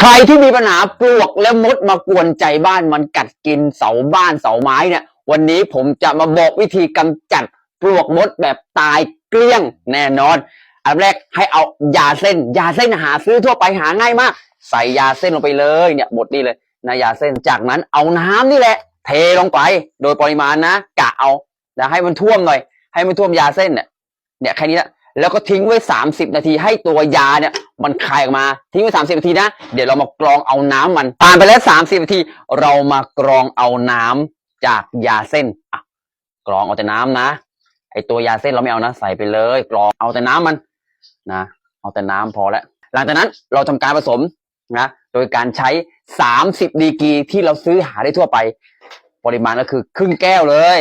ใครที่มีปัญหาปลวกและมดมากวนใจบ้านมันกัดกินเสาบ้านเสาไม้เนี่ย วันนี้ผมจะมาบอกวิธีกำจัดปลวกมดแบบตายเกลี้ยงแน่นอน อันแรกให้เอายาเส้น ยาเส้นหาซื้อทั่วไปหาง่ายมาก ใส่ยาเส้นลงไปเลยเนี่ยหมดนี่เลยนะยาเส้นจากนั้นเอาน้ำนี่แหละ เทลงไป โดยปริมาณนะกะเอาแล้วให้มันท่วมหน่อย ให้มันท่วมยาเส้นเนี่ยเนี่ยแค่นี้และแล้วก็ทิ้งไว้สามสิบนาทีให้ตัวยาเนี่ย มันคายออกมาทิ้งไว้สามสิบนาทีนะ เดี๋ยวเรามากรองเอาน้ำมันผ่านไปแล้วสามสิบนาที เรามากรองเอาน้ำจากยาเส้นอะกรองเอาแต่น้ำนะ ไอตัวยาเส้นเราไม่เอานะ ใส่ไปเลย กรองเอาแต่น้ำมันนะเอาแต่น้ำพอแล้ว หลังจากนั้นเราทำการผสมนะโดยการใช้สามสิบดีกรีที่เราซื้อหาได้ทั่วไป ปริมาณก็คือครึ่งแก้วเลย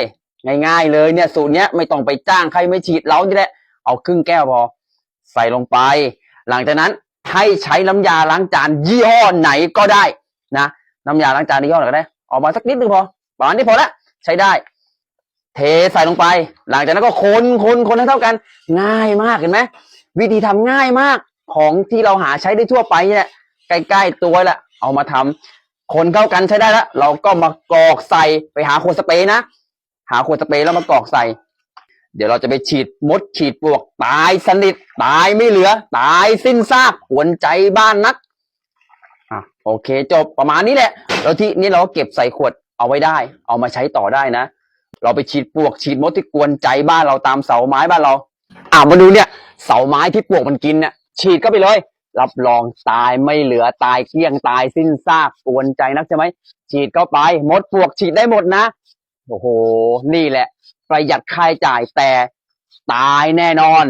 ง่ายๆเลยเนี่ยสูตรเนี้ยไม่ต้องไปจ้างใครไม่ฉีดเรานี่แหละเอาครึ่งแก้วพอ ใส่ลงไป หลังจากนั้นให้ใช้น้ำยาล้างจานยี่ห้อไหนก็ได้นะน้ำยาล้างจานยี่ห้อไหนก็ได้ ออกมาสักนิดนึงพอประมาณนี้พอละใช้ได้ เทใส่ลงไป หลังจากนั้นก็คนคนคนให้เท่ากัน ง่ายมากเห็นไหมวิธีทำง่ายมากของที่เราหาใช้ได้ทั่วไปเนี่ยใกล้ๆตัวแหละเอามาทำคนเข้ากันใช้ได้แล้ว เราก็มากรอกใส่ไปหาขวดสเปรย์นะหาขวดสเปรย์แล้วมากรอกใส่ เดี๋ยวเราจะไปฉีดมดฉีดปลวกตายสนิทตายไม่เหลือ ตายสิ้นซากหวนใจบ้านนักอะโอเค จบประมาณนี้แหละ แล้วที่นี่เราก็เก็บใส่ขวดเอาไว้ได้ เอามาใช้ต่อได้นะ เราไปฉีดปลวกฉีดมดที่กวนใจบ้านเราตามเสาไม้บ้านเรา อ่ามาดูเนี่ยเสาไม้ที่ปลวกมันกินเนี่ยฉีดเข้าไปเลย รับรองตายไม่เหลือตายเกลี้ยงตายสิ้นซากกวนใจนักใช่ไหมฉีดเข้าไปมดปลวกฉีดได้หมดนะโอ้โห นี่แหละ ประหยัดค่าใช้จ่ายแต่ตายแน่นอน